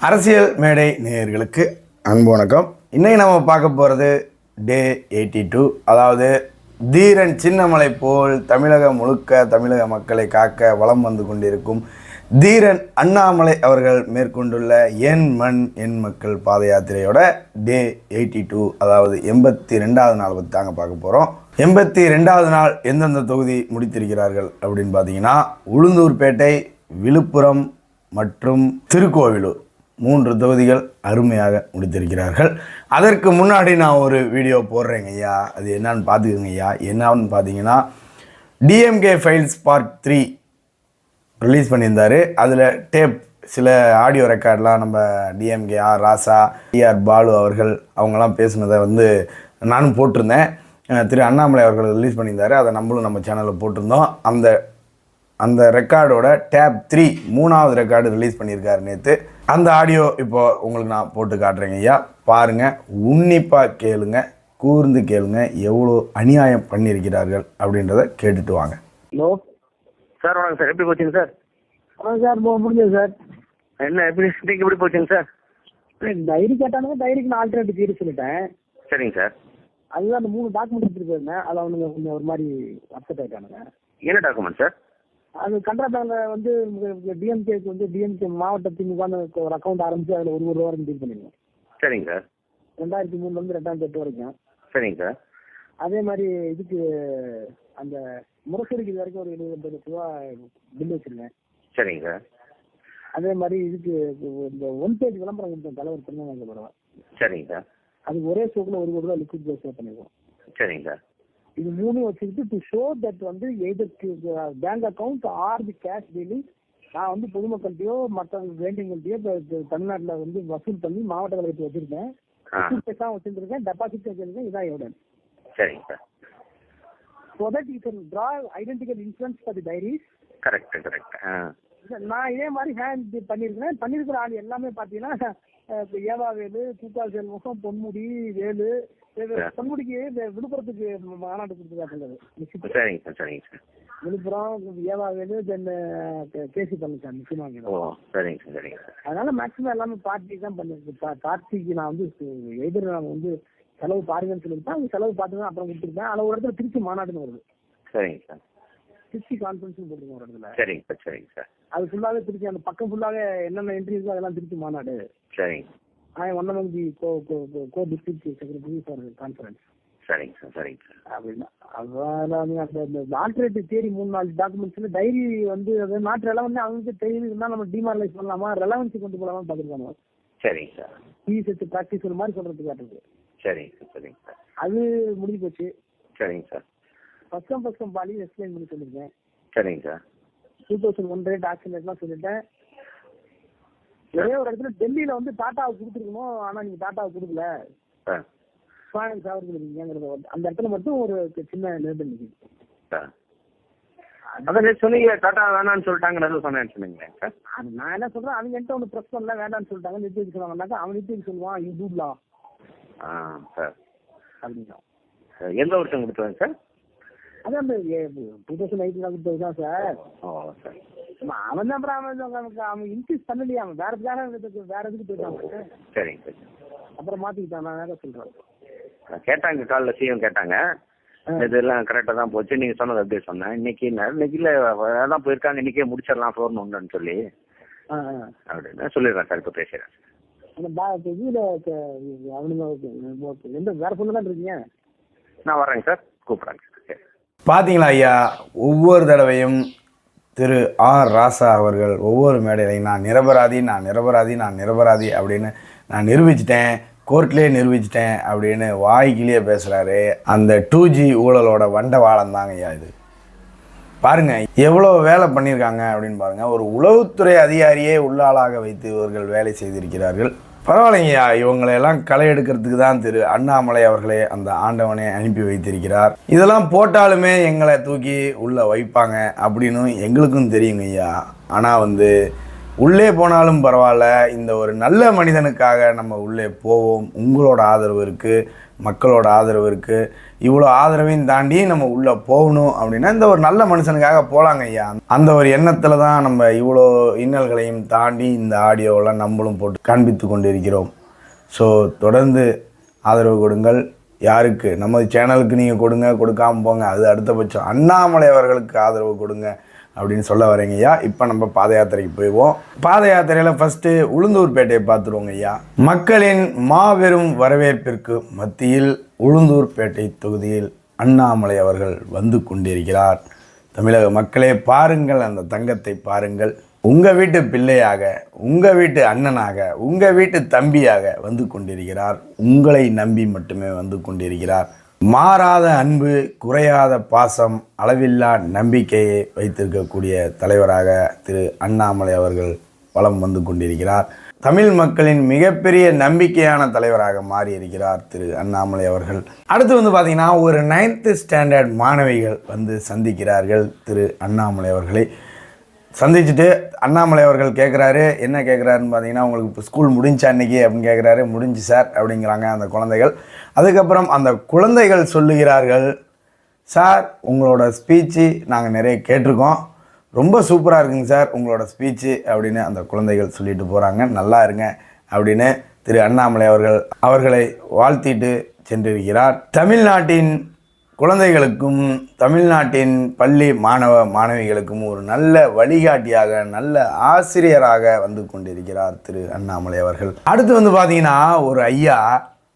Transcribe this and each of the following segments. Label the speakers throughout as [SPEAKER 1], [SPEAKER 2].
[SPEAKER 1] அரசியல் மேடை நேயர்களுக்கு அன்பு வணக்கம். இன்றைக்கி நம்ம பார்க்க போகிறது டே எயிட்டி டூ அதாவது தீரன் சின்னமலை போல் தமிழகம் முழுக்க தமிழக மக்களை காக்க வலம் வந்து கொண்டிருக்கும் தீரன் அண்ணாமலை அவர்கள் மேற்கொண்டுள்ள என் மண் என் மக்கள் பாத யாத்திரையோட டே எயிட்டி டூ அதாவது எண்பத்தி ரெண்டாவது நாள் பற்றி தாங்க பார்க்க போகிறோம் எண்பத்தி ரெண்டாவது நாள் எந்தெந்த தொகுதி முடித்திருக்கிறார்கள் அப்படின்னு பார்த்தீங்கன்னா உளுந்தூர்பேட்டை விழுப்புரம் மற்றும் திருக்கோவிலூர். மூன்று தொகுதிகள் அருமையாக முடித்திருக்கிறார்கள். அதற்கு முன்னாடி நான் ஒரு வீடியோ போடுறேங்க ஐயா. அது என்னான்னு பார்த்துக்கோங்க ஐயா. என்னன்னு பார்த்தீங்கன்னா DMK files part three release பண்ணியிருந்தாரு. அதில் டேப் சில ஆடியோ ரெக்கார்ட்லாம் நம்ம DMK R Raja T R Baalu அவர்கள் அவங்கெல்லாம் பேசுனதை வந்து நானும் போட்டிருந்தேன். திரு அண்ணாமலை அவர்கள் ரிலீஸ் பண்ணியிருந்தாரு. அதை நம்மளும் நம்ம சேனலில் போட்டிருந்தோம். அந்த அந்த ரெக்கார்டோட டேப் த்ரீ மூணாவது ரெக்கார்டு ரிலீஸ் பண்ணியிருக்காரு நேற்று அந்த ஆடியோ இப்போ உங்களுக்கு நான் போட்டு காட்டுறேங்க ஐயா. பாருங்கள் உன்னிப்பாக கேளுங்க கூர்ந்து கேளுங்க எவ்வளோ அநியாயம் பண்ணியிருக்கிறார்கள் அப்படின்றத கேட்டுட்டு வாங்க.
[SPEAKER 2] ஹலோ
[SPEAKER 3] சார் வணக்கம் சார். எப்படி போச்சுங்க சார்?
[SPEAKER 2] ஆ சார் போ முடிஞ்சது சார்.
[SPEAKER 3] என்ன எப்படி இன்னைக்கு எப்படி போச்சுங்க சார்?
[SPEAKER 2] டைரி கேட்டானுங்க டைரிக்கு நான் ஆல்டர்னேட்டிவ் தீர சொல்லிட்டேன்.
[SPEAKER 3] சரிங்க சார்.
[SPEAKER 2] அதுதான் அந்த மூணு டாக்குமெண்ட் எடுத்துட்டு போயிருந்தேன். அதில் அவனுங்க கொஞ்சம் ஒரு மாதிரி அப்செட் ஆயிட்டானுங்க.
[SPEAKER 3] என்ன டாக்குமெண்ட் சார்?
[SPEAKER 2] அது கன்றாட்டாங்க வந்து டிஎம்கேக்கு வந்து டிஎம்கே மாவட்ட திமுகன்னு ஒரு அக்கௌண்ட் ஆரம்பிச்சு அதில் ஒரு ஒரு ரூபா வரைக்கும் டீல் பண்ணிடுவோம்.
[SPEAKER 3] சரிங்க சார்.
[SPEAKER 2] ரெண்டாயிரத்தி மூணுலேருந்து ரெண்டாயிரத்தி எட்டு வரைக்கும்.
[SPEAKER 3] சரிங்க சார்.
[SPEAKER 2] அதே மாதிரி இதுக்கு அந்த முரசொலிக்கு இது வரைக்கும் ஒரு எழுபது லட்ச ரூபா பில் வச்சிருக்கேன்.
[SPEAKER 3] சரிங்க சார்.
[SPEAKER 2] அதே மாதிரி இதுக்கு இந்த ஒன் பேஜ் விளம்பரம் கொடுத்தேன் தலைவர் திருநெல்வேலி பரவா
[SPEAKER 3] சரிங்க சார்.
[SPEAKER 2] அதுக்கு ஒரே ஷோக்கில் ஒரு கோடி ரூபா லிக்விட் பே பண்ணிடுவோம்.
[SPEAKER 3] சரிங்க சார்.
[SPEAKER 2] இது மூணையும் வச்சுக்கிட்டு டு ஷோ தட் வந்து எதற்கு bank account or the cash dealing நான் வந்து பொதுமக்கள்கிட்டயோ மற்ற வேண்டியவங்கள்ட்டயோ இப்போ தமிழ்நாட்டில் வந்து வசூல் பண்ணி மாவட்ட கழகத்தில் வச்சிருக்கேன்.
[SPEAKER 3] ஆ.
[SPEAKER 2] பேசா வச்சிருக்கேன் டெபாசிட் வச்சிருக்கேன் இதான் எவிடன்ஸ்
[SPEAKER 3] சரிங்க sir.
[SPEAKER 2] So that you can draw identical insurance for the diaries
[SPEAKER 3] correct correct
[SPEAKER 2] நான் இதே மாதிரி ஹேண்ட் பண்ணியிருக்கிறேன். பண்ணியிருக்கிற ஆள் எல்லாமே பார்த்தீங்கன்னா அஹ், இப்ப ஏவா வேலு கூட்டா செல்வம் பொன்முடி வேலு பொன்முடிக்கு இந்த விழுப்புரத்துக்கு மாநாடு கொடுத்துருக்காங்க
[SPEAKER 3] சரிங்க சார் சரிங்க சார்.
[SPEAKER 2] விழுப்புரம் ஏவா Velu then K C Palaniswami
[SPEAKER 3] ஓ
[SPEAKER 2] சினிமா
[SPEAKER 3] சரிங்க சார் சரிங்க சார்.
[SPEAKER 2] அதனால மேக்ஸிமம் எல்லாமே பார்ட்டி தான் பண்ணிருக்கு பார்ட்டிக்கு நான் வந்து எதிர் நான் வந்து செலவு பாருங்கன்னு அவங்க செலவு பார்த்து தான் அப்புறம் கொடுத்துருப்பேன். அதில் ஒரு இடத்துல திருச்சி மாநாடுன்னு வருது.
[SPEAKER 3] சரிங்க சார்.
[SPEAKER 2] திருச்சி கான்ஃபரன்ஸ் போட்டுருக்கோம் ஒரு இடத்துல.
[SPEAKER 3] சரிங்க சார் சரிங்க சார்.
[SPEAKER 2] அது ஃபுல்லாவே திருச்சி அந்த பக்கம் ஃபுல்லாவே என்னென்ன இருக்கோ அதெல்லாம் திருச்சி மாநாடு.
[SPEAKER 3] சரிங்க.
[SPEAKER 2] I am one among the co co co co district secretary for the conference.
[SPEAKER 3] சரிங்க சார் சரிங்க சார்.
[SPEAKER 2] அப்படின்னா அதான் அந்த ஆல்டர்னேட்டிவ் தேரி மூணு நாலு டாக்குமெண்ட்ஸ்ல டைரி வந்து அது எல்லாம் வந்து அவங்களுக்கு தெரியுதுன்னா நம்ம டிமாரலைஸ் பண்ணலாமா? ரெலவன்சி கொண்டு போலாமா பார்த்துருக்காங்க.
[SPEAKER 3] சரிங்க சார்.
[SPEAKER 2] ஃபீஸ் எடுத்து ப்ராக்டிஸ் மாதிரி சொல்றதுக்கு காட்டுது.
[SPEAKER 3] சரிங்க சார் சரிங்க சார்.
[SPEAKER 2] அது முடிஞ்சு போச்சு.
[SPEAKER 3] சரிங்க சார்.
[SPEAKER 2] ஃபர்ஸ்ட் ஃபர்ஸ்ட் பாலி எக்ஸ்பிளைன் பண்ணி சொல்லியிருக்கேன்.
[SPEAKER 3] சரிங்க sir.
[SPEAKER 2] Two thousand one rate action ரேட்லாம் சொல்லிட்டேன். ஒரே ஒரு இடத்துல டெல்லியில வந்து டாட்டாவுக்கு கொடுத்துருக்கணும்? ஆனா நீங்க டாட்டாவுக்கு கொடுக்கல. ஃபைனான்ஸ் அவருக்கு இருக்கீங்கிறத அந்த இடத்துல மட்டும் ஒரு சின்ன நிர்பந்தம்
[SPEAKER 3] அதான் சொன்னீங்க டாட்டா வேணாம்னு சொல்லிட்டாங்க நடுவில் சொன்னேன்னு சொன்னீங்களே.
[SPEAKER 2] நான் என்ன சொல்றேன் அவங்க என்கிட்ட ஒன்று ப்ரெஸ் பண்ணல வேண்டாம்னு சொல்லிட்டாங்க. நிறுத்தி வைக்க சொன்னாங்கன்னாக்கா அவன் நிறுத்தி வைக்க சொல்லுவான் டூட்லா
[SPEAKER 3] ஆ சார்.
[SPEAKER 2] அப்படின்னா
[SPEAKER 3] எந்த வருஷம் கொடுத்தாங்க சார்?
[SPEAKER 2] அதான் டூ தௌசண்ட் எயிட்டில் கொடுத்தது தான் சார்.
[SPEAKER 3] ஓ சார்.
[SPEAKER 2] அவன் தான் அவனுக்கு அவன் இன்க்ரீஸ் பண்ணலையே அவன் வேற வேற வேற இதுக்கு போயிட்டான்
[SPEAKER 3] சரிங்க சார்
[SPEAKER 2] அப்புறம் மாத்திக்கிட்டான் நான் வேற சொல்றேன்.
[SPEAKER 3] கேட்டாங்க காலைல சிஎம் கேட்டாங்க. இதெல்லாம் கரெக்டாக தான் போச்சு. நீங்கள் சொன்னது அப்படியே சொன்னேன். இன்னைக்கு இன்னைக்கு இல்லை அதான் போயிருக்காங்க இன்னைக்கே முடிச்சிடலாம் ஃப்ளோர் உண்டுன்னு சொல்லி. அப்படின்னு சொல்லிடுறேன் சார் இப்போ பேசுகிறேன் நான் வரேங்க சார் கூப்பிட்றேங்க. சரி.
[SPEAKER 1] பார்த்தீங்களா ஐயா ஒவ்வொரு தடவையும் திரு ஆர் ராசா அவர்கள் ஒவ்வொரு மேடையிலையும் நான் நிரபராதி நான் நிரபராதி நான் நிரபராதி அப்படின்னு நான் நிரூபிச்சிட்டேன் கோர்ட்லேயே நிரூபிச்சிட்டேன் அப்படின்னு வாய்க்கிலேயே பேசுகிறாரு அந்த டூ ஜி ஊழலோட வண்டவாளம் தாங்க ஐயா இது. பாருங்க எவ்வளோ வேலை பண்ணியிருக்காங்க அப்படின்னு பாருங்கள் ஒரு உளவுத்துறை அதிகாரியே உள்ளாளாக வைத்து இவர்கள் வேலை செய்திருக்கிறார்கள். பரவாயில்லைங்கய்யா. இவங்களையெல்லாம் களை எடுக்கிறதுக்கு தான் திரு அண்ணாமலை அவர்களே அந்த ஆண்டவனை அனுப்பி வைத்திருக்கிறார். இதெல்லாம் போட்டாலுமே எங்களை தூக்கி உள்ளே வைப்பாங்க அப்படின்னு எங்களுக்கும் தெரியுங்க ஐயா ஆனால் வந்து உள்ளே போனாலும் பரவாயில்ல. இந்த ஒரு நல்ல மனிதனுக்காக நம்ம உள்ளே போவோம். உங்களோட ஆதரவு இருக்குது மக்களோட ஆதரவு இருக்குது இவ்வளோ ஆதரவையும் தாண்டி நம்ம உள்ளே போகணும் அப்படின்னா இந்த ஒரு நல்ல மனுஷனுக்காக போகலாங்க ஐயா. அந்த ஒரு எண்ணத்தில் தான் நம்ம இவ்வளோ இன்னல்களையும் தாண்டி இந்த ஆடியோவெல்லாம் நம்மளும் போட்டு காண்பித்து கொண்டிருக்கிறோம். ஸோ தொடர்ந்து ஆதரவு கொடுங்கள். யாருக்கு? நமது சேனலுக்கு நீங்கள் கொடுங்க கொடுக்காமல் போங்க. அது அடுத்தபட்சம். அண்ணாமலை அவர்களுக்கு ஆதரவு கொடுங்க அப்படின்னு சொல்ல வரேங்க ஐயா. இப்போ நம்ம பாத யாத்திரைக்கு போயிடுவோம் பாத யாத்திரையில் ஃபஸ்ட்டு உளுந்தூர்பேட்டையை பார்த்துருவோங்க ஐயா. மக்களின் மாபெரும் வரவேற்பிற்கு மத்தியில் உளுந்தூர்பேட்டை தொகுதியில் அண்ணாமலை அவர்கள் வந்து கொண்டிருக்கிறார். தமிழக மக்களே பாருங்கள் அந்த தங்கத்தை பாருங்கள். உங்கள் வீட்டு பிள்ளையாக உங்கள் வீட்டு அண்ணனாக உங்கள் வீட்டு தம்பியாக வந்து கொண்டிருக்கிறார். உங்களை நம்பி மட்டுமே வந்து கொண்டிருக்கிறார். மாறாத அன்பு குறையாத பாசம் அளவில்லா நம்பிக்கையை வைத்திருக்கக்கூடிய தலைவராக திரு அண்ணாமலை அவர்கள் வளம் வந்து கொண்டிருக்கிறார். தமிழ் மக்களின் மிகப்பெரிய நம்பிக்கையான தலைவராக மாறி இருக்கிறார் திரு அண்ணாமலை அவர்கள். அடுத்து வந்து பார்த்தீங்கன்னா ஒரு நைன்த்து ஸ்டாண்டர்ட் மாணவிகள் வந்து சந்திக்கிறார்கள் திரு அண்ணாமலை அவர்களை. சந்திச்சுட்டு அண்ணாமலை அவர்கள் கேட்குறாரு என்ன கேட்குறாருன்னு பார்த்தீங்கன்னா உங்களுக்கு இப்போ ஸ்கூல் முடிஞ்சா அன்றைக்கி அப்படின்னு கேட்குறாரு முடிஞ்சு சார் அப்படிங்கிறாங்க அந்த குழந்தைகள். அதுக்கப்புறம் அந்த குழந்தைகள் சொல்லுகிறார்கள் சார் உங்களோட ஸ்பீச்சு நாங்கள் நிறைய கேட்டிருக்கோம். ரொம்ப சூப்பராக இருக்குங்க சார் உங்களோட ஸ்பீச்சு அப்படின்னு அந்த குழந்தைகள் சொல்லிட்டு போகிறாங்க நல்லா இருங்க அப்படின்னு திரு அண்ணாமலை அவர்கள் அவர்களை வாழ்த்திட்டு சென்றிருக்கிறார். தமிழ்நாட்டின் குழந்தைகளுக்கும் தமிழ்நாட்டின் பள்ளி மாணவ மாணவிகளுக்கும் ஒரு நல்ல வழிகாட்டியாக நல்ல ஆசிரியராக வந்து கொண்டிருக்கிறார் திரு அண்ணாமலை அவர்கள். அடுத்து வந்து பார்த்தீங்கன்னா ஒரு ஐயா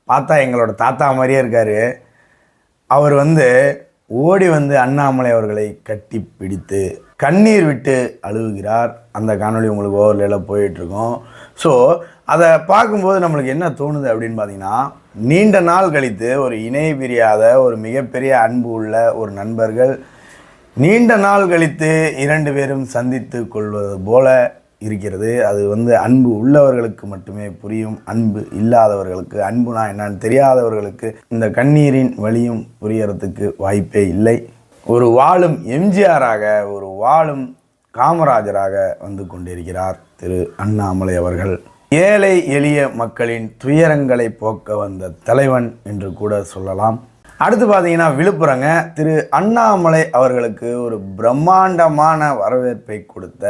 [SPEAKER 1] பார்த்தா எங்களோட தாத்தா மாதிரியே இருக்கார். அவர் வந்து ஓடி வந்து அண்ணாமலை அவர்களை கட்டி பிடித்து கண்ணீர் விட்டு அழுகுகிறார். அந்த காணொளி உங்களுக்கு ஓவர்லேயில் போயிட்டுருக்கோம். ஸோ அதை பார்க்கும்போது நம்மளுக்கு என்ன தோணுது அப்படின்னு பார்த்தீங்கன்னா நீண்ட நாள் கழித்து ஒரு இணை பிரியாத ஒரு மிகப்பெரிய அன்பு உள்ள ஒரு நண்பர்கள் நீண்ட நாள் கழித்து இரண்டு பேரும் சந்தித்து கொள்வது போல இருக்கிறது. அது வந்து அன்பு உள்ளவர்களுக்கு மட்டுமே புரியும். அன்பு இல்லாதவர்களுக்கு அன்புனா என்னன்னு தெரியாதவர்களுக்கு இந்த கண்ணீரின் வழியும் புரியறதுக்கு வாய்ப்பே இல்லை. ஒரு வாழும் எம்ஜிஆராக ஒரு வாழும் காமராஜராக வந்து கொண்டிருக்கிறார் திரு அண்ணாமலை அவர்கள். ஏழை எளிய மக்களின் துயரங்களை போக்க வந்த தலைவன் என்று கூட சொல்லலாம். அடுத்து பார்த்தீங்கன்னா விழுப்புரங்க திரு அண்ணாமலை அவர்களுக்கு ஒரு பிரம்மாண்டமான வரவேற்பை கொடுத்த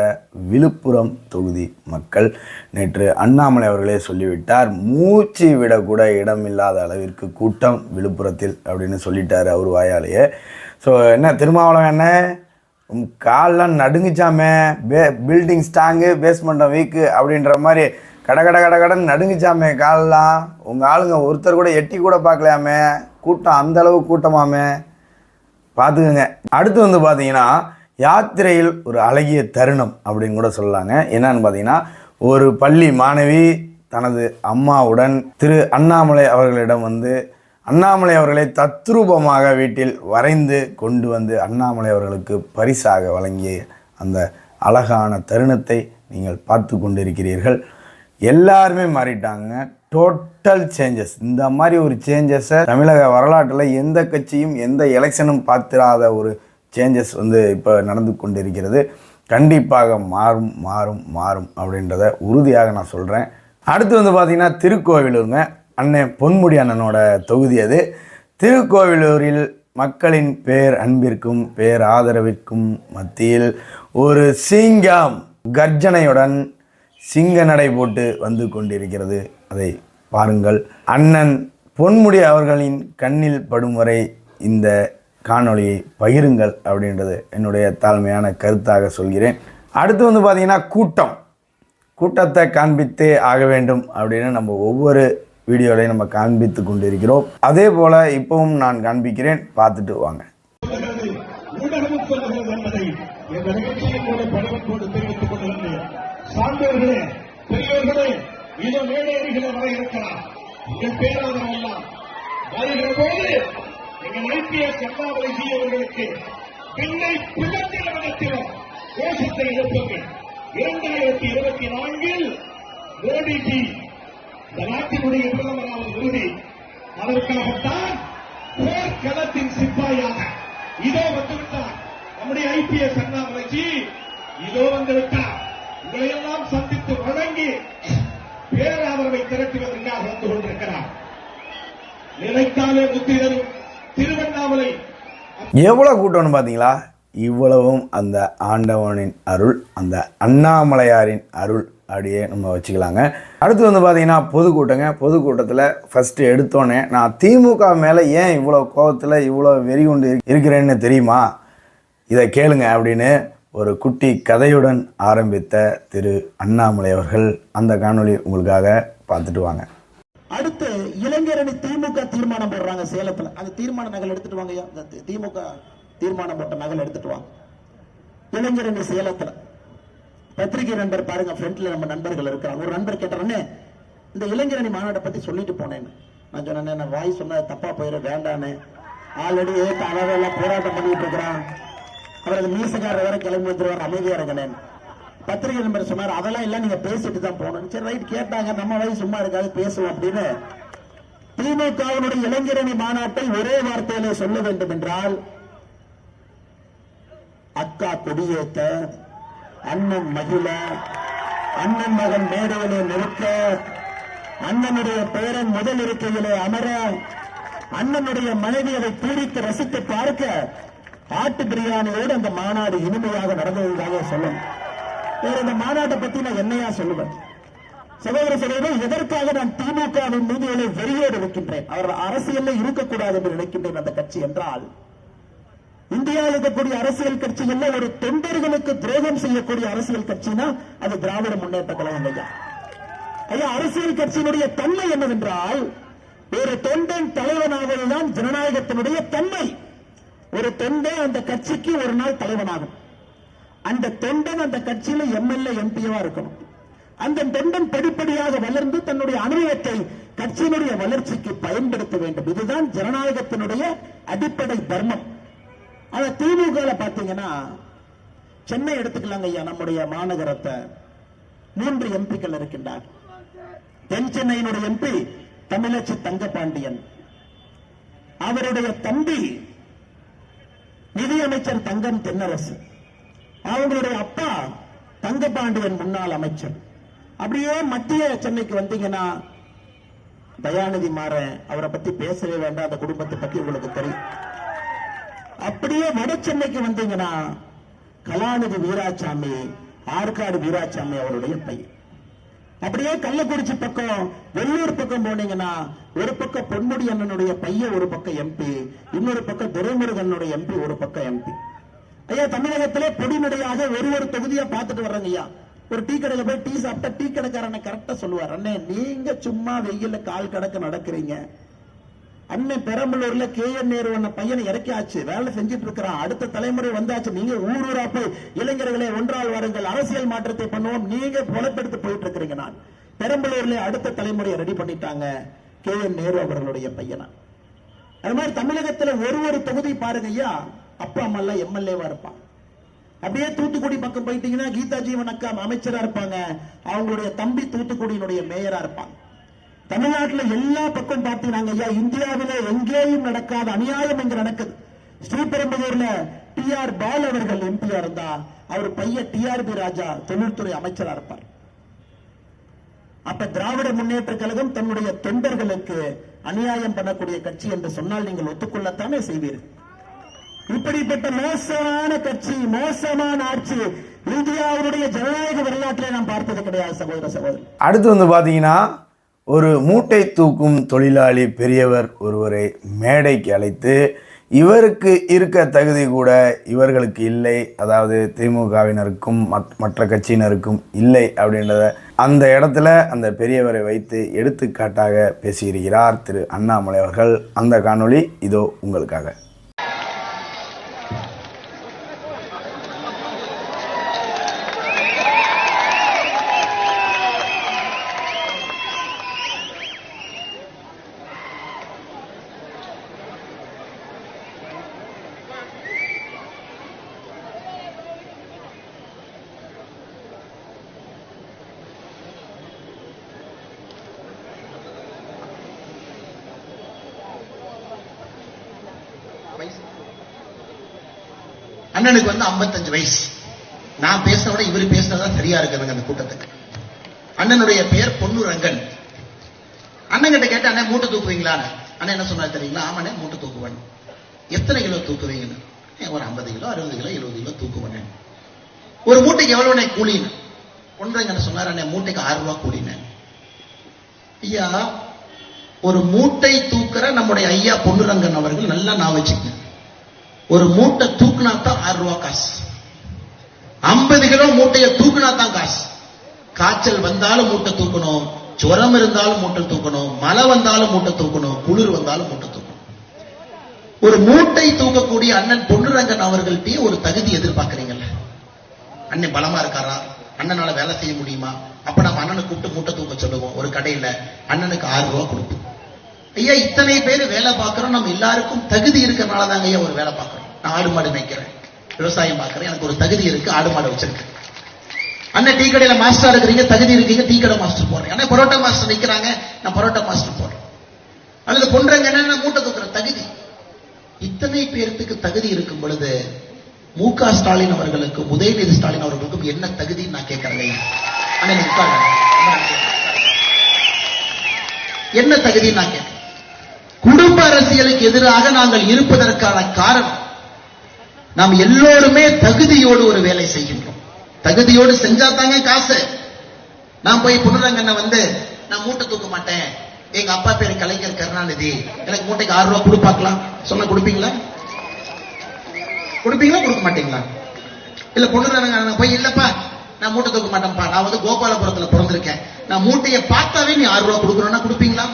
[SPEAKER 1] விழுப்புரம் தொகுதி மக்கள் நேற்று அண்ணாமலை அவர்களே சொல்லிவிட்டார். மூச்சு விடக்கூட இடமில்லாத அளவிற்கு கூட்டம் விழுப்புரத்தில் அப்படின்னு சொல்லிட்டார் அவர் வாயாலேயே. ஸோ என்ன திருமாவளவன் என்ன உம் கால்லாம் நடுங்குச்சாமே பே பில்டிங் ஸ்ட்ராங்கு பேஸ்மெண்டம் வீக்கு அப்படின்ற மாதிரி கட கட கட கடன் நடுங்குச்சாமே காலெலாம். உங்கள் ஆளுங்க ஒருத்தர் கூட எட்டி கூட பார்க்கலையாமே கூட்டம் அந்த அளவு கூட்டமாமே. பார்த்துக்கோங்க. அடுத்து வந்து பார்த்தீங்கன்னா யாத்திரையில் ஒரு அழகிய தருணம் அப்படின்னு கூட சொல்லலாங்க. என்னன்னு பார்த்தீங்கன்னா ஒரு பள்ளி மாணவி தனது அம்மாவுடன் திரு அண்ணாமலை அவர்களிடம் வந்து அண்ணாமலை அவர்களை தத்ரூபமாக வீட்டில் வரைந்து கொண்டு வந்து அண்ணாமலை அவர்களுக்கு பரிசாக வழங்கிய அந்த அழகான தருணத்தை நீங்கள் பார்த்து கொண்டிருக்கிறீர்கள். எல்லாருமே மாறிட்டாங்க. டோட்டல் சேஞ்சஸ் இந்த மாதிரி ஒரு சேஞ்சஸை தமிழக வரலாற்றில் எந்த கட்சியும் எந்த எலெக்ஷனும் பார்த்திராத ஒரு சேஞ்சஸ் வந்து இப்போ நடந்து கொண்டிருக்கிறது. கண்டிப்பாக மாறும் மாறும் மாறும் அப்படின்றத உறுதியாக நான் சொல்கிறேன் அடுத்து வந்து பார்த்திங்கன்னா திருக்கோவிலூருங்க. அண்ணன் பொன்முடி அண்ணனோட தொகுதி அது. திருக்கோவிலூரில் மக்களின் பேர் அன்பிற்கும் பேர் ஆதரவிற்கும் மத்தியில் ஒரு சிங்கம் கர்ஜனையுடன் சிங்க நடை போட்டு வந்து கொண்டிருக்கிறது. அதை பாருங்கள். அண்ணன் பொன்முடி அவர்களின் கண்ணில் படும் வரை இந்த காணொளியை பகிருங்கள் அப்படின்றது என்னுடைய தாழ்மையான கருத்தாக சொல்கிறேன். அடுத்து வந்து பார்த்திங்கன்னா கூட்டம். கூட்டத்தை காண்பித்தே ஆக வேண்டும் அப்படின்னு நம்ம ஒவ்வொரு வீடியோவை நம்ம காண்பித்து கொண்டிருக்கிறோம். அதே போல் இப்பவும் நான் காண்பிக்கிறேன். பார்த்துட்டு வாங்க.
[SPEAKER 4] பிளந்திர விதத்திலும் கோஷத்தை எழுப்புங்கள். இரண்டாயிரத்தி இருபத்தி நான்கில் மோடிஜி இந்த நாட்டினுடைய பிரதமராவது உறுதி அதற்காகத்தான் போர்க்களத்தின் சிப்பாயாக இதோ வந்துவிட்டார். நம்முடைய ஐபிஎஸ் அண்ணாமலைஜி இதோ வந்துவிட்டார். உங்களையெல்லாம் சந்தித்து வழங்கி பேராதரவை திரட்டுவதற்காக வந்து கொண்டிருக்கிறார். நிலைத்தாலே புத்தி தரும் திருவண்ணாமலை.
[SPEAKER 1] எவ்வளவு கூட்டம்னு பாத்தீங்களா இவ்வளவும் அந்த ஆண்டவனின் அருள் அந்த அண்ணாமலையாரின் அருள் அப்படியே நம்ம வச்சுக்கலாங்க. அடுத்து வந்து பார்த்தீங்கன்னா பொதுக்கூட்டங்க. பொதுக்கூட்டத்தில் ஃபஸ்ட்டு எடுத்தோன்னே நான் திமுக மேலே ஏன் இவ்வளோ கோபத்தில் இவ்வளோ வெறி கொண்டு இருக்கிறேன்னு தெரியுமா? இதை கேளுங்க அப்படின்னு ஒரு குட்டி கதையுடன் ஆரம்பித்த திரு அண்ணாமலை அவர்கள் அந்த காணொளி உங்களுக்காக பார்த்துட்டு வாங்க.
[SPEAKER 5] அடுத்து இளைஞரணி திமுக தீர்மானம் போடுறாங்க சேலத்தில். அந்த தீர்மான நகல் எடுத்துட்டு வாங்க திமுக தீர்மானம் போட்ட நகல் எடுத்துட்டு வாங்க இளைஞரணி சேலத்தில். பத்திரிகை நண்பர்? பாருங்க ஃப்ரண்ட்ல நம்ம நண்பர்கள் இருக்கிறாங்க. ஒரு நண்பர் கேட்டாருன்னு இந்த இளைஞரணி மாநாட்டை பத்தி சொல்லிட்டு போனேன்னு. நான் சொன்னேன் நான் வாய் சொன்னா தப்பா போயிட வேண்டான்னு ஆல்ரெடி ஏத்த அளவெல்லாம் போராட்டம் பண்ணிட்டு இருக்கிறான். அவர் அந்த மீசக்காரர் வர கிளம்பி வந்துருவார் அமைதியா இருக்கணும் பத்திரிகை நம்பர் சொன்னார் அதெல்லாம் இல்ல நீங்க பேசிட்டு தான் போகணும். சரி ரைட் கேட்டாங்க. நம்ம வாய் சும்மா இருக்காது பேசுவோம் அப்படின்னு. திமுகவினுடைய இளைஞரணி மாநாட்டை ஒரே வார்த்தையில சொல்ல வேண்டும் என்றால் அக்கா கொடியேற்ற அண்ணன் மகிழ அண்ணன் மகன் மேடையிலே நிறுத்த அண்ணனுடைய பெயரன் முதல் இருக்கையிலே அமர அண்ணனுடைய மனைவி அதை பூரித்து ரசித்து பார்க்க ஆட்டு பிரியாணியோடு அந்த மாநாடு இனிமையாக நடந்ததாக சொல்லணும் வேற இந்த மாநாட்டை பத்தி நான் என்னையா சொல்லுவேன்? சகோதர சகோதரர் எதற்காக நான் திமுகவின் மீது இவ்வளவு வெறியோடு இருக்கின்றேன் அவர் அரசியல்ல இருக்கக்கூடாது என்று நினைக்கின்றேன் அந்த கட்சி என்றால் இந்தியாவில் இருக்கக்கூடிய அரசியல் கட்சிகள்ல ஒரு தொண்டர்களுக்கு துரோகம் செய்யக்கூடிய அரசியல் கட்சினா அது திராவிட முன்னேற்ற கழகம் ஐயா ஐயா அரசியல் கட்சியினுடைய தன்மை என்னவென்றால் ஒரு தொண்டன் தலைவனாவதுதான் ஜனநாயகத்தினுடைய தன்மை. ஒரு தொண்டன் அந்த கட்சிக்கு ஒரு நாள் தலைவனாகும். அந்த தொண்டன் அந்த கட்சியில எம்எல்ஏ எம்பியவா இருக்கணும். அந்த தொண்டன் படிப்படியாக வளர்ந்து தன்னுடைய அனுபவத்தை கட்சியினுடைய வளர்ச்சிக்கு பயன்படுத்த வேண்டும். இதுதான் ஜனநாயகத்தினுடைய அடிப்படை தர்மம். ஆனா திமுக பாத்தீங்கன்னா சென்னை எடுத்துக்கலாங்க ஐயா நம்முடைய மாநகரத்தை. மூன்று எம்பிக்கள் இருக்கின்றார். தென் சென்னையினுடைய எம்பி தமிழச்சி தங்கபாண்டியன். அவருடைய தம்பி நிதியமைச்சர் தங்கம் தென்னரசு. அவங்களுடைய அப்பா தங்கபாண்டியன் முன்னாள் அமைச்சர். அப்படியே மத்திய சென்னைக்கு வந்தீங்கன்னா தயாநிதி மாற அவரை பத்தி பேசவே வேண்டாம். அந்த குடும்பத்தை பத்தி உங்களுக்கு தெரியும். அப்படியே வட சென்னைக்கு வந்தீங்கன்னா கலாநிதி வீராசாமி ஆற்காடு வீராசாமி அவருடைய பையன். அப்படியே கள்ளக்குறிச்சி பக்கம் வெள்ளூர் பக்கம் போனீங்கன்னா ஒரு பக்கம் பொன்முடி அண்ணனுடைய பையன் ஒரு பக்கம் எம்பி. இன்னொரு பக்கம் துரைமுருகனுடைய எம்பி ஒரு பக்கம் எம்பி. ஐயா தமிழகத்திலே பொடிநடையாக ஒரு ஒரு தொகுதியா பார்த்துட்டு வர்றாங்க ஐயா. ஒரு டீ கடையில போய் டீ சாப்பிட்டா டீ கடைக்காரனை கரெக்டா சொல்லுவார். அண்ணே நீங்க சும்மா வெயில்ல கால் கடக்க நடக்கிறீங்க. அண்ணன் பெரம்பலூர்ல கே என் நேரு அண்ணன் பையனை இறக்கியாச்சு. வேலை செஞ்சுட்டு இருக்கிறான் அடுத்த தலைமுறை வந்தாச்சு. நீங்க ஊர் ஊரா போய் இளைஞர்களை ஒன்றால் வாருங்கள். அரசியல் மாற்றத்தை பண்ணுவோம். நீங்க புலப்பெடுத்து போயிட்டு இருக்கிறீங்க நான். பெரம்பலூர்ல அடுத்த தலைமுறையை ரெடி பண்ணிட்டாங்க கே என் நேரு அவர்களுடைய பையனா. அது மாதிரி தமிழகத்துல ஒரு ஒரு தொகுதி பாருங்க ஐயா. அப்பா அம்மா எல்லாம் எம்எல்ஏவா இருப்பான் அப்படியே தூத்துக்குடி பக்கம் போயிட்டீங்கன்னா கீதா ஜீவன் அக்கா அமைச்சரா இருப்பாங்க. அவங்களுடைய தம்பி தூத்துக்குடியினுடைய மேயரா இருப்பாங்க. தமிழ்நாட்டுல எல்லா பக்கம் பார்த்தீங்கன்னா ஐயா இந்தியாவில எங்கேயும் நடக்காத அநியாயம் இங்க நடக்குது. ஸ்ரீபெரும்புதூர்ல டி ஆர் பால் அவர்கள் எம்பியா இருந்தா அவர் பையன் பி ராஜா தொழில்துறை அமைச்சரா இருப்பார். அப்ப திராவிட முன்னேற்ற கழகம் தன்னுடைய தொண்டர்களுக்கு அநியாயம் பண்ணக்கூடிய கட்சி என்று சொன்னால் நீங்கள் ஒத்துக்கொள்ளத்தானே செய்வீர்கள். இப்படிப்பட்ட மோசமான கட்சி மோசமான ஆட்சி இந்தியாவுடைய ஜனநாயக வரலாற்றிலே நாம் பார்த்தது கிடையாது சகோதர சகோதரி.
[SPEAKER 1] அடுத்து வந்து பார்த்தீங்கன்னா ஒரு மூட்டை தூக்கும் தொழிலாளி பெரியவர் ஒருவரை மேடைக்கு அழைத்து இவருக்கு இருக்க தகுதி கூட இவர்களுக்கு இல்லை. அதாவது திமுகவினருக்கும் மற்ற கட்சியினருக்கும் இல்லை அப்படின்றத அந்த இடத்துல அந்த பெரியவரை வைத்து எடுத்துக்காட்டாக பேசியிருக்கிறார் திரு அண்ணாமலை அவர்கள். அந்த காணொளி இதோ உங்களுக்காக.
[SPEAKER 6] அண்ணனுக்கு வந்து 55 வயசு. நான் பேசுறத விட இவர் பேசுனதா சரியா இருக்கிறாங்க அந்த கூட்டத்துக்கு. அண்ணனுடைய பெயர் பொன்னு ரங்கன் அண்ணன் கிட்ட கேட்ட அண்ணன் மூட்டை தூக்குவீங்களா? அண்ணன் என்ன சொன்னாரு தெரியுங்களா? ஆமாண்ணே மூட்டை தூக்குவேன். எத்தனை கிலோ தூக்குவீங்கன்னு ஒரு ஐம்பது கிலோ அறுபது கிலோ எழுபது கிலோ தூக்குவேன் ஒரு மூட்டைக்கு எவ்வளவுண்ணே கூலின்னு? ஒன்றரை என்ன சொன்னார். அண்ணே மூட்டைக்கு ஆறு ரூபாய் கூலினேன் ஐயா ஒரு மூட்டை தூக்குற நம்முடைய ஐயா பொன்னுரங்கன் அவர்கள் நல்லா நான் வச்சுக்கேன் ஒரு மூட்டை தூக்குனா தான் ஆறு ரூபாய் காசு. ஐம்பது கிலோ மூட்டையை தூக்குனா தான் காசு. காய்ச்சல் வந்தாலும் மூட்டை தூக்கணும் ஜுரம் இருந்தாலும் மூட்டை தூக்கணும் மழை வந்தாலும் மூட்டை தூக்கணும் குளிர் வந்தாலும் மூட்டை தூக்கணும். ஒரு மூட்டை தூக்கக்கூடிய அண்ணன் பொன்னுரங்கன் அவர்கள்ட்டயே ஒரு தகுதி எதிர்பார்க்கறீங்கல்ல. அண்ணன் பலமா இருக்காரா? அண்ணனால வேலை செய்ய முடியுமா? அப்ப நம்ம அண்ணனை கூப்பிட்டு மூட்டை தூக்க சொல்லுவோம். ஒரு கடையில அண்ணனுக்கு ஆறு ரூபா கொடுப்போம். ஐயா இத்தனை பேர் வேலை பார்க்கிறோம். நம்ம எல்லாருக்கும் தகுதி இருக்கறனால தாங்க ஐயா ஒரு வேலை பார்க்கறோம். நான் ஆடு மாடு மேய்க்கிறேன். விவசாயம் பார்க்கறேன். எனக்கு ஒரு தகுதி இருக்கு ஆடு மாடு வச்சிருக்கேன் அண்ணன் டீ கடையில மாஸ்டர் இருக்கிறீங்க தகுதி இருக்கீங்க டீ கடை மாஸ்டர் போறேன் அண்ணன் பரோட்டா மாஸ்டர் நிற்கிறாங்க நான் பரோட்டா மாஸ்டர் போறேன் அல்லது பொன்றங்க என்ன மூட்டை தூக்குற தகுதி. இத்தனை பேர்த்துக்கு தகுதி இருக்கும் பொழுது மு க ஸ்டாலின் அவர்களுக்கும் உதயநிதி ஸ்டாலின் அவர்களுக்கும் என்ன தகுதின்னு நான் கேட்கறேன் அண்ணன் உட்காருங்க. என்ன தகுதின்னு நான் கேட்கிறேன். குடும்ப அரசியலுக்கு எதிராக நாங்கள் இருப்பதற்கான காரணம் நாம் எல்லோருமே தகுதியோடு ஒரு வேலை செய்கின்றோம். தகுதியோடு செஞ்சா தாங்க காசு. நான் போய் புனரங்கண்ண வந்து நான் மூட்டை தூக்க மாட்டேன். எங்க அப்பா பேரு கலைஞர் கருணாநிதி. எனக்கு மூட்டைக்கு ஆறு ரூபாய் கொடுப்பாக்கலாம் சொன்ன கொடுப்பீங்களா? கொடுப்பீங்களா கொடுக்க மாட்டீங்களா? இல்ல புனரங்கண்ண போய் இல்லப்பா நான் மூட்டை தூக்க மாட்டேன்ப்பா. நான் வந்து கோபாலபுரத்துல பிறந்திருக்கேன். நான் மூட்டையை பார்த்தாவே நீ ஆறு ரூபாய் கொடுக்கணும்னா கொடுப்பீங்களா?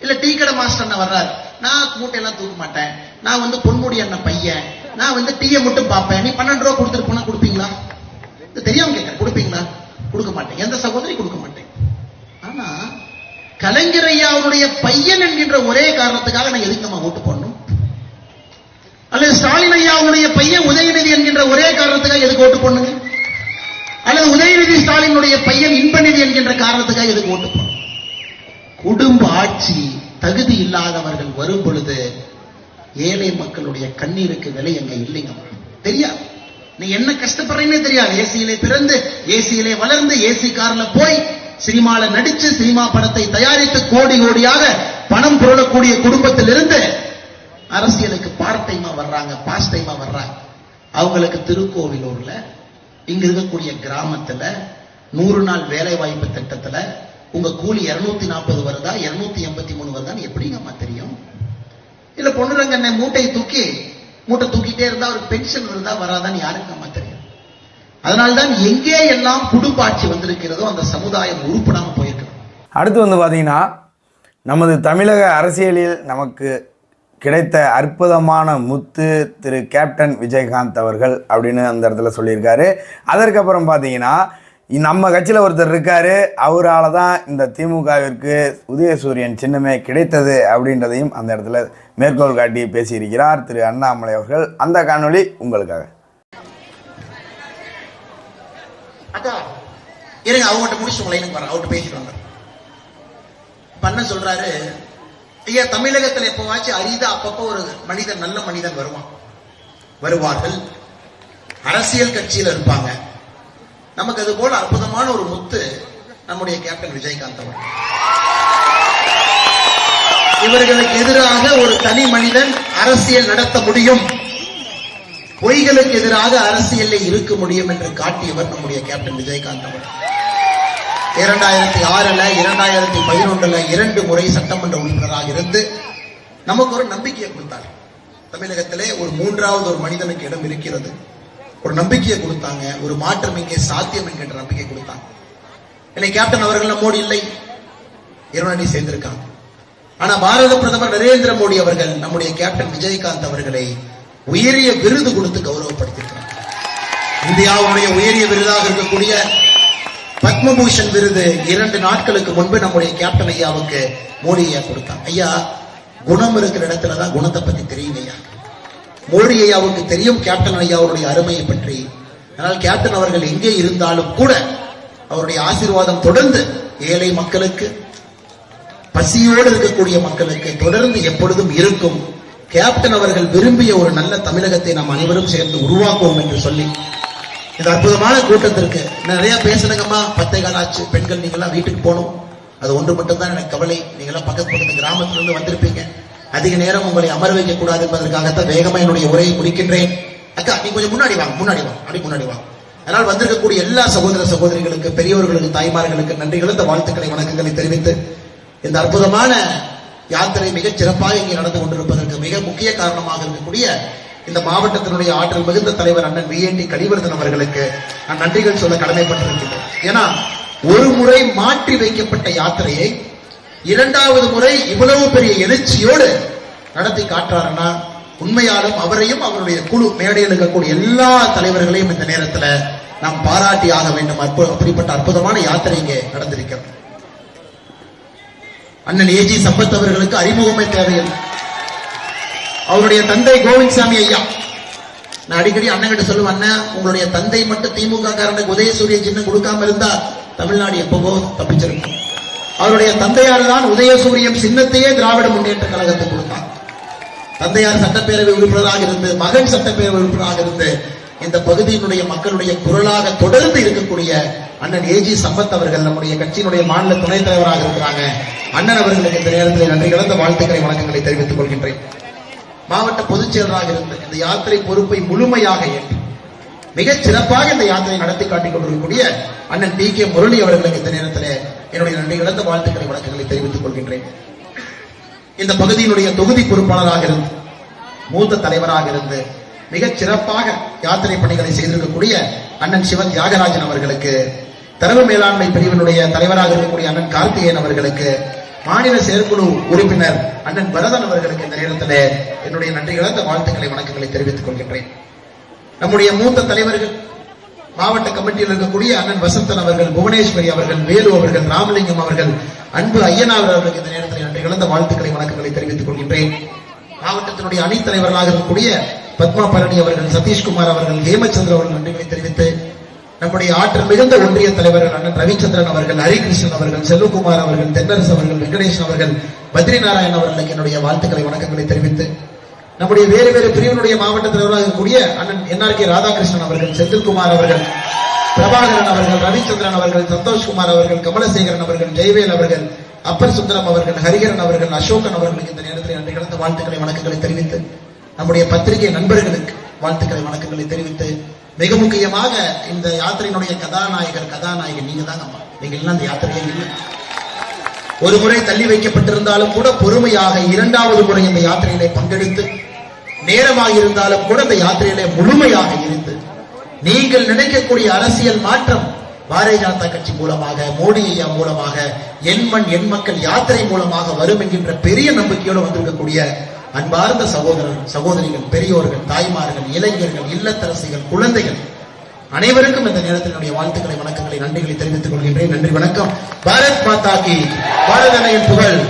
[SPEAKER 6] இல்ல டீ கடை மாஸ்டர் அண்ணன் வர்றாரு. நான் மூட்டையெல்லாம் தூக்க மாட்டேன். நான் வந்து பொன்முடி அண்ணன் பையன். நான் வந்து டீயை மட்டும் பார்ப்பேன். நீ பன்னெண்டு ரூபா கொடுத்துட்டு போனா கொடுப்பீங்களா? இது தெரியாம கேட்கிறேன். கொடுப்பீங்களா? கொடுக்க மாட்டேன். எந்த சகோதரி கொடுக்க மாட்டேன். ஆனா கலைஞர் ஐயா அவருடைய பையன் என்கின்ற ஒரே காரணத்துக்காக நான் எதுக்கு நம்ம ஓட்டு போடணும்? அல்லது ஸ்டாலின் ஐயா அவருடைய பையன் உதயநிதி என்கின்ற ஒரே காரணத்துக்காக எதுக்கு ஓட்டு போடணுங்க? அல்லது உதயநிதி ஸ்டாலினுடைய பையன் இன்பநிதி என்கின்ற காரணத்துக்காக எதுக்கு ஓட்டு போடணும்? குடும்ப ஆட்சி தகுதி இல்லாதவர்கள் வரும் பொழுது ஏழை மக்களுடைய கண்ணீருக்கு விலை எங்க இல்லைங்க. தெரியாது. நீ என்ன கஷ்டப்படுறீங்கன்னே தெரியாது. ஏசியிலே பிறந்து ஏசியிலே வளர்ந்து ஏசி கார்ல போய் சினிமால நடிச்சு சினிமா படத்தை தயாரித்து கோடி கோடியாக பணம் புரளக்கூடிய குடும்பத்திலிருந்து அரசியலுக்கு பார்ட் டைமா வர்றாங்க பாஸ் டைமா வர்றாங்க. அவங்களுக்கு திருக்கோவிலூர்ல இங்க இருக்கக்கூடிய கிராமத்துல நூறு நாள் வேலை வாய்ப்பு திட்டத்துல உங்க கூலி 240 நாற்பது வருதா? 283 எண்பத்தி மூணு வருதான்னு எப்படிங்கம்மா தெரியும்? இல்ல பொண்ணுரங்க மூட்டையை தூக்கி மூட்டை தூக்கிட்டே இருந்தா ஒரு பென்ஷன் வருதா வராதான்னு யாருங்கம்மா தெரியும்? அதனால்தான் எங்கே எல்லாம் குடும்பாட்சி வந்திருக்கிறதோ அந்த சமுதாயம் உருப்படாம போயிருக்கிறது
[SPEAKER 1] அடுத்து வந்து பாத்தீங்கன்னா நமது தமிழக அரசியலில் நமக்கு கிடைத்த அற்புதமான முத்து திரு கேப்டன் விஜயகாந்த் அவர்கள் அப்படின்னு அந்த இடத்துல சொல்லியிருக்காரு. அதற்கப்புறம் பார்த்தீங்கன்னா நம்ம கட்சியில் ஒருத்தர் இருக்காரு அவரால் தான் இந்த திமுகவிற்கு உதயசூரியன் சின்னமே கிடைத்தது அப்படின்றதையும் அந்த இடத்துல மேற்கோள் காட்டி பேசியிருக்கிறார் திரு அண்ணாமலை அவர்கள். அந்த காணொளி உங்களுக்காக.
[SPEAKER 6] இருங்க அவங்ககிட்ட முடிச்சு உங்களை வரேன் அவர்கிட்ட பேசிட்டு வந்தேன் சொல்றாரு ஐயா தமிழகத்துல எப்பவாச்சும் அரிதா அப்பப்போ ஒரு மனிதன் நல்ல மனிதன் வருவான். வருவார்கள். அரசியல் கட்சியில இருப்பாங்க. நமக்கு அது போல அற்புதமான ஒரு முத்து நம்முடைய கேப்டன் விஜயகாந்த் அவர்கள். இவர்களுக்கு எதிராக ஒரு தனி மனிதன் அரசியல் நடத்த முடியும். பொய்களுக்கு எதிராக அரசியலில் இருக்க முடியும் என்று காட்டியவர் நம்முடைய கேப்டன் விஜயகாந்த் அவர்கள். இரண்டாயிரத்தி ஆறுல இரண்டாயிரத்தி பதினொன்றுல இரண்டு முறை சட்டமன்ற உறுப்பினராக இருந்து நமக்கு ஒரு நம்பிக்கையை கொடுத்தார். தமிழகத்திலே ஒரு மூன்றாவது ஒரு மனிதனுக்கு இடம் இருக்கிறது. ஒரு நம்பிக்கையை கொடுத்தாங்க ஒரு மாற்றம் இங்கே சாத்தியம் என்கின்ற நம்பிக்கை கொடுத்தாங்க. என்னை கேப்டன் அவர்கள் நம்மோடு இல்லை. இரவணி சேர்ந்திருக்காங்க. ஆனா பாரத பிரதமர் நரேந்திர மோடி அவர்கள் நம்முடைய கேப்டன் விஜயகாந்த் அவர்களை உயரிய விருது கொடுத்து கௌரவப்படுத்தியிருக்கிறார். இந்தியாவுடைய உயரிய விருதாக இருக்கக்கூடிய பத்மபூஷன் விருது இரண்டு நாட்களுக்கு முன்பு நம்முடைய கேப்டன் ஐயாவுக்கு மோடி ஐயா கொடுத்தாங்க ஐயா குணம் இருக்கிற இடத்துலதான் குணத்தை பத்தி தெரியும் ஐயா. மோடி ஐயாவுக்கு தெரியும் கேப்டன் ஐயாவுடைய அருமையை பற்றி. ஆனால் கேப்டன் அவர்கள் எங்கே இருந்தாலும் கூட அவருடைய ஆசீர்வாதம் தொடர்ந்து ஏழை மக்களுக்கு பசியோடு இருக்கக்கூடிய மக்களுக்கு தொடர்ந்து எப்பொழுதும் இருக்கும். கேப்டன் அவர்கள் விரும்பிய ஒரு நல்ல தமிழகத்தை நாம் அனைவரும் சேர்ந்து உருவாக்குவோம் என்று சொல்லி. இந்த அற்புதமான கூட்டத்திற்கு. நிறைய பேசணுங்கம்மா பத்தை கால் ஆச்சு. பெண்கள் நீங்களாம் வீட்டுக்கு போகணும். அது ஒன்று மட்டும்தான் எனக்கு கவலை. நீங்களாம் பக்கத்து பக்கத்து கிராமத்துல இருந்து வந்திருப்பீங்க. அதிக நேரம் உங்களை அமர வைக்க கூடாது என்பதற்காகத்தான் வேகமா என்னுடைய உரையை முடிக்கின்றேன். அக்கா நீ கொஞ்சம் முன்னாடி வாங்க முன்னாடி வாங்க அப்படி முன்னாடி வாங்க அதனால் வந்திருக்கக்கூடிய எல்லா சகோதர சகோதரிகளுக்கு பெரியவர்களுக்கு தாய்மார்களுக்கு நன்றிகள் இந்த வாழ்த்துக்களை வணக்கங்களை தெரிவித்து இந்த அற்புதமான யாத்திரை மிகச் சிறப்பாக இங்கே நடந்து கொண்டிருப்பதற்கு மிக முக்கிய காரணமாக இருக்கக்கூடிய இந்த மாவட்டத்தினுடைய ஆற்றல் மிகுந்த தலைவர் அண்ணன் விஎன்டி கலிவர்தன் அவர்களுக்கு நான் நன்றிகள் சொல்ல கடமைப்பட்டிருக்கின்றேன். ஏன்னா ஒரு முறை மாற்றி வைக்கப்பட்ட யாத்திரையை இரண்டாவது முறை இவ்வளவு பெரிய எழுச்சியோடு நடத்தி காட்டுறாருன்னா உண்மையாலும் அவரையும் அவருடைய குழு மேடையில் இருக்கக்கூடிய எல்லா தலைவர்களையும் இந்த நேரத்துல நாம் பாராட்டி ஆக வேண்டும். அற்பு- அப்படிப்பட்ட அற்புதமான யாத்திரை இங்கே நடந்திருக்கிறது. அண்ணன் ஏஜி சம்பத் அவர்களுக்கு அறிமுகமே தேவையில்லை. அவருடைய தந்தை கோவிந்த்சாமி ஐயா. நான் அடிக்கடி அண்ணன் கிட்ட சொல்லுவேன் அண்ணன் உங்களுடைய தந்தை மட்டும் திமுக காரனுக்கு உதயசூரிய சின்னம் கொடுக்காம இருந்தா தமிழ்நாடு எப்பவோ தப்பிச்சிருக்கும்? அவருடைய தந்தையார் தான் உதயசூரியம் சின்னத்தையே திராவிட முன்னேற்ற கழகத்துக்கு கொடுத்தார் தந்தையார் சட்டப்பேரவை உறுப்பினராக இருந்து மகன் சட்டப்பேரவை உறுப்பினராக இருந்து இந்த பகுதியினுடைய மக்களுடைய குரலாக தொடர்ந்து இருக்கக்கூடிய அண்ணன் ஏஜி சம்பத் அவர்கள் நம்முடைய கட்சியினுடைய மாநில துணைத் தலைவராக இருக்கிறாங்க. அண்ணன் அவர்களுக்கு இந்த நேரத்தில் நன்றி கலந்த வாழ்த்துக்களை வணக்கங்களை தெரிவித்துக் கொள்கின்றேன். மாவட்ட பொதுச் செயலராக இருந்து இந்த யாத்திரை பொறுப்பை முழுமையாக ஏற்று மிகச் சிறப்பாக இந்த யாத்திரை நடத்தி காட்டிக் கொண்டிருக்கக்கூடிய அண்ணன் டி கே முரளி அவர்களுக்கு இந்த நேரத்தில் என்னுடைய நன்றி இழந்த வாழ்த்துக்களை வணக்கங்களை தெரிவித்துக் கொள்கின்றேன். இந்த பகுதியினுடைய தொகுதி பொறுப்பாளராக இருந்து மூத்த தலைவராக இருந்து மிகச் சிறப்பாக யாத்திரை பணிகளை செய்திருக்கக்கூடிய அண்ணன் சிவன் தியாகராஜன் அவர்களுக்கு தரவு மேலாண்மை பிரிவினுடைய தலைவராக இருக்கக்கூடிய அண்ணன் கார்த்திகேயன் அவர்களுக்கு மாநில செயற்குழு உறுப்பினர் அண்ணன் பரதன் அவர்களுக்கு இந்த நேரத்தில் என்னுடைய நன்றி இழந்த வாழ்த்துக்களை வணக்கங்களை தெரிவித்துக் கொள்கின்றேன். நம்முடைய மூத்த தலைவர்கள் மாவட்ட கமிட்டியில் இருக்கக்கூடிய அண்ணன் வசந்தன் அவர்கள் புவனேஸ்வரி அவர்கள் வேலு அவர்கள் ராமலிங்கம் அவர்கள் அன்பு ஐயனார் அவர்களுக்கு இந்த நேரத்தில் நன்றி கலந்த வாழ்த்துக்களை வணக்கங்களை தெரிவித்துக் கொள்கின்றேன். மாவட்டத்தினுடைய அணித் தலைவர்களாக இருக்கக்கூடிய பத்மா பரணி அவர்கள் சதீஷ்குமார் அவர்கள் ஹேமச்சந்திர அவர்கள் நன்றிகளை தெரிவித்து நம்முடைய ஆற்றல் மிகுந்த ஒன்றிய தலைவர்கள் அண்ணன் ரவிச்சந்திரன் அவர்கள் ஹரிகிருஷ்ணன் அவர்கள் செல்வகுமார் அவர்கள் தென்னரசு அவர்கள் வெங்கடேஷன் அவர்கள் பத்ரி நாராயண் அவர்களுக்கு என்னுடைய வாழ்த்துக்களை வணக்கங்களை தெரிவித்து நம்முடைய வேறு வேறு பிரிவினுடைய மாவட்ட தலைவராக இருக்கக்கூடிய அண்ணன் என்ஆர் கே ராதாகிருஷ்ணன் அவர்கள் செந்தில்குமார் அவர்கள் பிரபாகரன் அவர்கள் ரவிச்சந்திரன் அவர்கள் சந்தோஷ்குமார் அவர்கள் கமலசேகரன் அவர்கள் ஜெயவேல் அவர்கள் அப்பர் சுந்தரம் அவர்கள் ஹரிகரன் அவர்கள் அசோகன் அவர்களுக்கு இந்த நேரத்தில் நன்றி கடந்த வாழ்த்துக்களை வணக்கங்களை தெரிவித்து நம்முடைய பத்திரிகை நண்பர்களுக்கு வாழ்த்துக்களை வணக்கங்களை தெரிவித்து மிக முக்கியமாக இந்த யாத்திரையினுடைய கதாநாயகர் கதாநாயகன் நீங்க தாங்க அம்மா. நீங்க எல்லாம் அந்த யாத்திரையே இல்லை. ஒரு முறை தள்ளி வைக்கப்பட்டிருந்தாலும் கூட பொறுமையாக இரண்டாவது முறை இந்த யாத்திரையிலே பங்கெடுத்து நேரமாக இருந்தாலும் கூட இந்த யாத்திரையிலே முழுமையாக இருந்து நீங்கள் நினைக்கக்கூடிய அரசியல் மாற்றம் பாரதிய ஜனதா கட்சி மூலமாக மோடி ஐயா மூலமாக என் மண் என் மக்கள் யாத்திரை மூலமாக வரும் என்கின்ற பெரிய நம்பிக்கையோடு வந்திருக்கக்கூடிய அன்பார்ந்த சகோதரர்கள் சகோதரிகள் பெரியோர்கள் தாய்மார்கள் இளைஞர்கள் இல்லத்தரசிகள் குழந்தைகள் அனைவருக்கும் இந்த நேரத்தில் என்னுடைய வாழ்த்துக்களை வணக்கங்களை நன்றிகளை தெரிவித்துக் கொள்கின்றேன். நன்றி வணக்கம். பாரத் மாதா கி. புகழ்.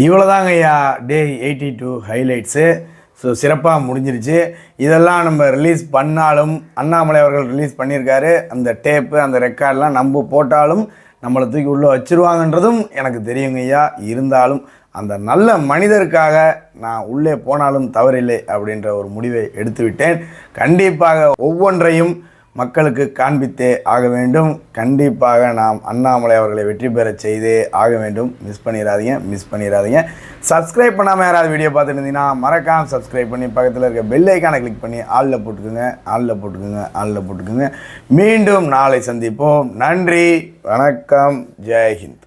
[SPEAKER 1] இவ்வளோதாங்க ஐயா day eighty two highlights so சிறப்பாக முடிஞ்சிருச்சு. இதெல்லாம் நம்ம ரிலீஸ் பண்ணாலும் அண்ணாமலை அவர்கள் ரிலீஸ் பண்ணியிருக்காரு. அந்த டேப்பு அந்த ரெக்கார்ட்லாம் நம்ம போட்டாலும் நம்மளை தூக்கி உள்ளே வச்சுருவாங்கன்றதும் எனக்கு தெரியுங்க ஐயா இருந்தாலும் அந்த நல்ல மனிதருக்காக நான் உள்ளே போனாலும் தவறில்லை அப்படின்ற ஒரு முடிவை எடுத்துவிட்டேன். கண்டிப்பாக ஒவ்வொன்றையும் மக்களுக்கு காண்பித்தே ஆக வேண்டும். கண்டிப்பாக நாம் அண்ணாமலை அவர்களை வெற்றி பெறச் செய்தே ஆக வேண்டும். மிஸ் பண்ணிடாதீங்க மிஸ் பண்ணிடாதீங்க சப்ஸ்கிரைப் பண்ணாமல் யாராவது வீடியோ பார்த்துட்டு இருந்தீங்கன்னா மறக்காம சப்ஸ்கிரைப் பண்ணி பக்கத்தில் இருக்க பெல் ஐக்கானை கிளிக் பண்ணி ஆளில் போட்டுக்குங்க ஆளில் போட்டுக்குங்க ஆளில் போட்டுக்குங்க. மீண்டும் நாளை சந்திப்போம். நன்றி வணக்கம் ஜெய்ஹிந்த்